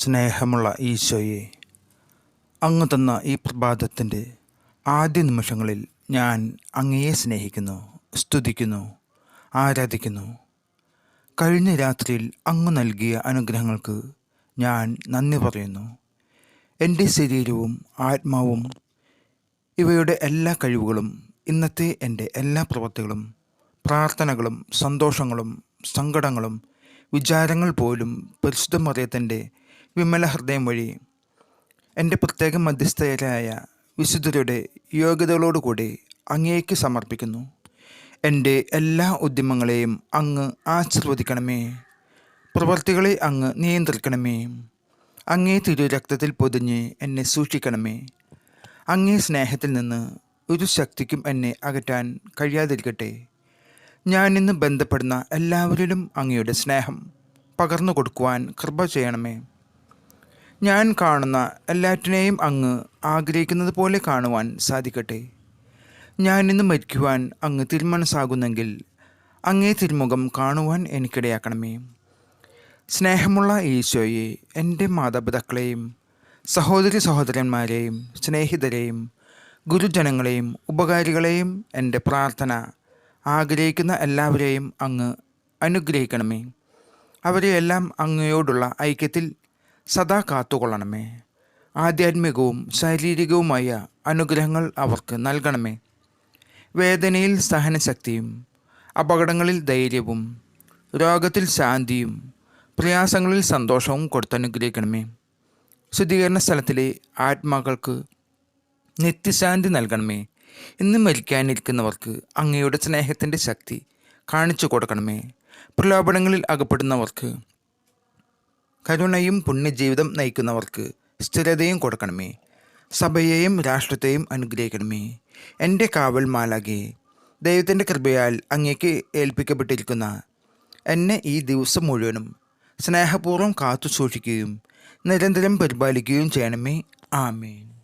സ്നേഹമുള്ള ഈശോയെ അങ്ങ് തന്ന ഈ പ്രഭാതത്തിന്റെ ആദ്യ നിമിഷങ്ങളിൽ ഞാൻ അങ്ങയെ സ്നേഹിക്കുന്നു സ്തുതിക്കുന്നു ആരാധിക്കുന്നു. കഴിഞ്ഞ രാത്രിയിൽ അങ്ങ് നൽകിയ അനുഗ്രഹങ്ങൾക്ക് ഞാൻ നന്ദി പറയുന്നു. എന്റെ ശരീരവും ആത്മാവും ഇവയുടെ എല്ലാ കഴിവുകളും ഇന്നത്തെ എന്റെ എല്ലാ പ്രവൃത്തികളും പ്രാർത്ഥനകളും സന്തോഷങ്ങളും സങ്കടങ്ങളും വിചാരങ്ങൾ പോലും പരിശുദ്ധ മറിയത്തിന്റെ വിമല ഹൃദയം വഴി എന്റെ പ്രത്യേക മധ്യസ്ഥരായ വിശുദ്ധരുടെ യോഗ്യതകളോടുകൂടി അങ്ങേക്ക് സമർപ്പിക്കുന്നു. എന്റെ എല്ലാ ഉദ്യമങ്ങളെയും അങ്ങ് ആശീർവദിക്കണമേ. പ്രവർത്തികളെ അങ്ങ് നിയന്ത്രിക്കണമേ. അങ്ങേ തിരുരക്തത്തിൽ പൊതിഞ്ഞ് എന്നെ സൂക്ഷിക്കണമേ. അങ്ങേ സ്നേഹത്തിൽ നിന്ന് ഒരു ശക്തിക്കും എന്നെ അകറ്റാൻ കഴിയാതിരിക്കട്ടെ. ഞാൻ ഇന്ന് ബന്ധപ്പെടുന്ന എല്ലാവരിലും അങ്ങയുടെ സ്നേഹം പകർന്നു കൊടുക്കുവാൻ കൃപ ചെയ്യണമേ. ഞാൻ കാണുന്ന എല്ലാറ്റിനെയും അങ്ങ് ആഗ്രഹിക്കുന്നത് പോലെ കാണുവാൻ സാധിക്കട്ടെ. ഞാൻ ഇന്ന് മരിക്കുവാൻ അങ്ങ് തിരുമനസ്സാകുന്നെങ്കിൽ അങ്ങേ തിരുമുഖം കാണുവാൻ എനിക്കിടയാക്കണമേ. സ്നേഹമുള്ള ഈശോയെ എന്റെ മാതാപിതാക്കളെയും സഹോദരി സഹോദരന്മാരെയും സ്നേഹിതരെയും ഗുരുജനങ്ങളെയും ഉപകാരികളെയും എന്റെ പ്രാർത്ഥന ആഗ്രഹിക്കുന്ന എല്ലാവരെയും അങ്ങ് അനുഗ്രഹിക്കണമേ. അവരെയെല്ലാം അങ്ങയോടുള്ള ഐക്യത്തിൽ സദാ കാത്തുകൊള്ളണമേ. ആധ്യാത്മികവും ശാരീരികവുമായ അനുഗ്രഹങ്ങൾ അവർക്ക് നൽകണമേ. വേദനയിൽ സഹനശക്തിയും അപകടങ്ങളിൽ ധൈര്യവും രോഗത്തിൽ ശാന്തിയും പ്രയാസങ്ങളിൽ സന്തോഷവും കൊടുത്തനുഗ്രഹിക്കണമേ ശുദ്ധീകരണ സ്ഥലത്തിലെ ആത്മാക്കൾക്ക് നിത്യശാന്തി നൽകണമേ. ഇന്ന് മരിക്കാനിരിക്കുന്നവർക്ക് അങ്ങയുടെ സ്നേഹത്തിന്റെ ശക്തി കാണിച്ചു കൊടുക്കണമേ. പ്രലോഭനങ്ങളിൽ അകപ്പെടുന്നവർക്ക് കരുണയും പുണ്യജീവിതം നയിക്കുന്നവർക്ക് സ്ഥിരതയും കൊടുക്കണമേ. സഭയെയും രാഷ്ട്രത്തെയും അനുഗ്രഹിക്കണമേ. എന്റെ കാവൽ മാലാകെ ദൈവത്തിന്റെ കൃപയാൽ അങ്ങേക്ക് ഏൽപ്പിക്കപ്പെട്ടിരിക്കുന്ന എന്നെ ഈ ദിവസം മുഴുവനും സ്നേഹപൂർവം കാത്തു സൂക്ഷിക്കുകയും നിരന്തരം പരിപാലിക്കുകയും ചെയ്യണമേ. ആമേൻ.